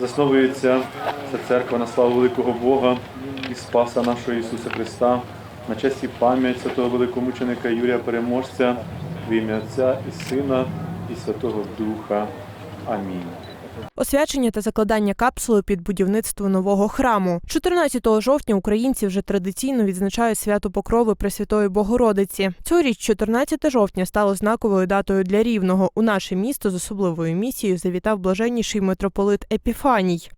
Засновується ця церква на славу великого Бога і Спаса нашого Ісуса Христа, на честь і пам'ять святого великомученика Юрія Переможця, в ім'я Отця і Сина, і Святого Духа. Амінь. Освячення та закладання капсули під будівництво нового храму. 14 жовтня українці вже традиційно відзначають свято Покрови Пресвятої Богородиці. Цьогоріч 14 жовтня стало знаковою датою для рівного. У наше місто з особливою місією завітав блаженніший митрополит Епіфаній.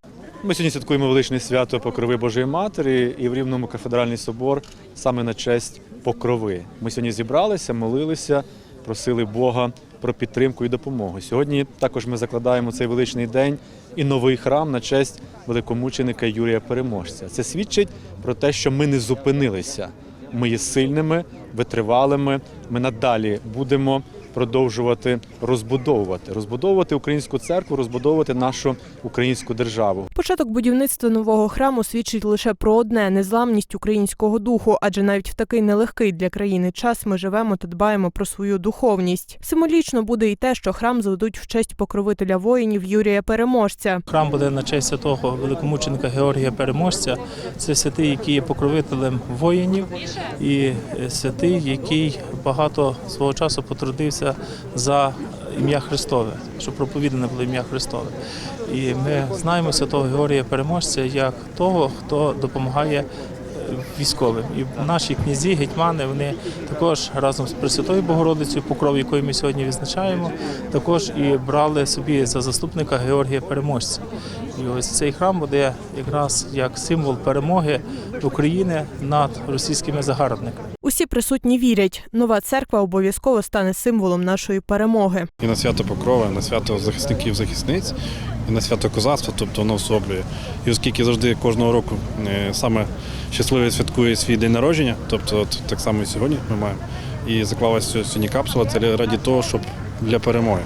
Ми сьогодні святкуємо величне свято Покрови Божої Матері і в Рівному кафедральний собор саме на честь Покрови. Ми сьогодні зібралися, молилися, просили Бога про підтримку і допомогу. Сьогодні також ми закладаємо цей величний день і новий храм на честь великомученика Юрія Переможця. Це свідчить про те, що ми не зупинилися. Ми є сильними, витривалими. Ми надалі будемо продовжувати розбудовувати, розбудовувати українську церкву, розбудовувати нашу українську державу. Початок будівництва нового храму свідчить лише про одне незламність українського духу, адже навіть в такий нелегкий для країни час ми живемо та дбаємо про свою духовність. Символічно буде і те, що храм зведуть в честь покровителя воїнів Юрія Переможця. Храм буде на честь святого великомученика Георгія Переможця. Це святий, який є покровителем воїнів, і святий, який багато свого часу потрудився за ім'я Христове, щоб проповідане було ім'я Христове. І ми знаємо святого Георгія Переможця як того, хто допомагає е, військовим. І наші князі, гетьмани, вони також разом з Пресвятою Богородицею, покров якої ми сьогодні відзначаємо, також і брали собі за заступника Георгія Переможця. І ось цей храм буде якраз як символ перемоги України над російськими загарбниками. Присутні вірять, нова церква обов'язково стане символом нашої перемоги. і на свято Покрова, і на свято захисників захисниць, і на свято козацтва, тобто воно особлює. І оскільки завжди кожного року е, саме щасливий святкує свій день народження, тобто от так само і сьогодні ми маємо. І заклалася сьогодні капсула, це раді того, щоб для перемоги.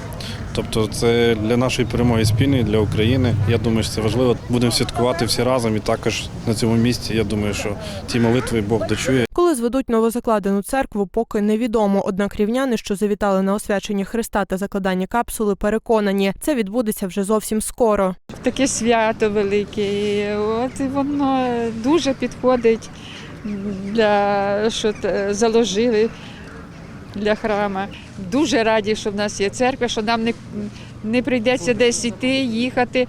Тобто це для нашої перемоги спільної, для України. Я думаю, що це важливо. Будемо святкувати всі разом і також на цьому місці. Я думаю, що ті молитви Бог дочує. Коли зведуть новозакладену церкву, поки невідомо. Однак рівняни, що завітали на освячення Христа та закладання капсули, переконані, це відбудеться вже зовсім скоро. таке свято велике. І От і воно дуже підходить для що т- заложили для храма. Дуже раді, що в нас є церква, що нам не, не прийдеться десь іти, їхати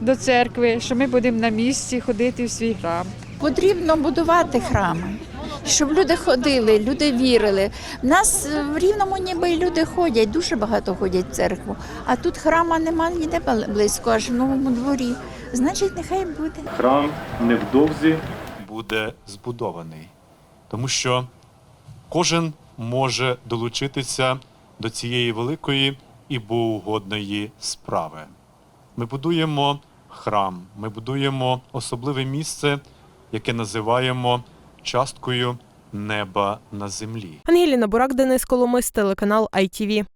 до церкви, що ми будемо на місці ходити в свій храм. Потрібно будувати храми, щоб люди ходили, люди вірили. В нас в Рівному ніби люди ходять, дуже багато ходять в церкву. А тут храма нема ніде близько, аж в новому дворі. Значить, нехай буде. Храм невдовзі буде збудований, тому що кожен може долучитися до цієї великої і богоугодної справи. Ми будуємо храм, ми будуємо особливе місце, яке називаємо часткою неба на землі. Ангеліна Бурак, Денис Коломис, телеканал ITV.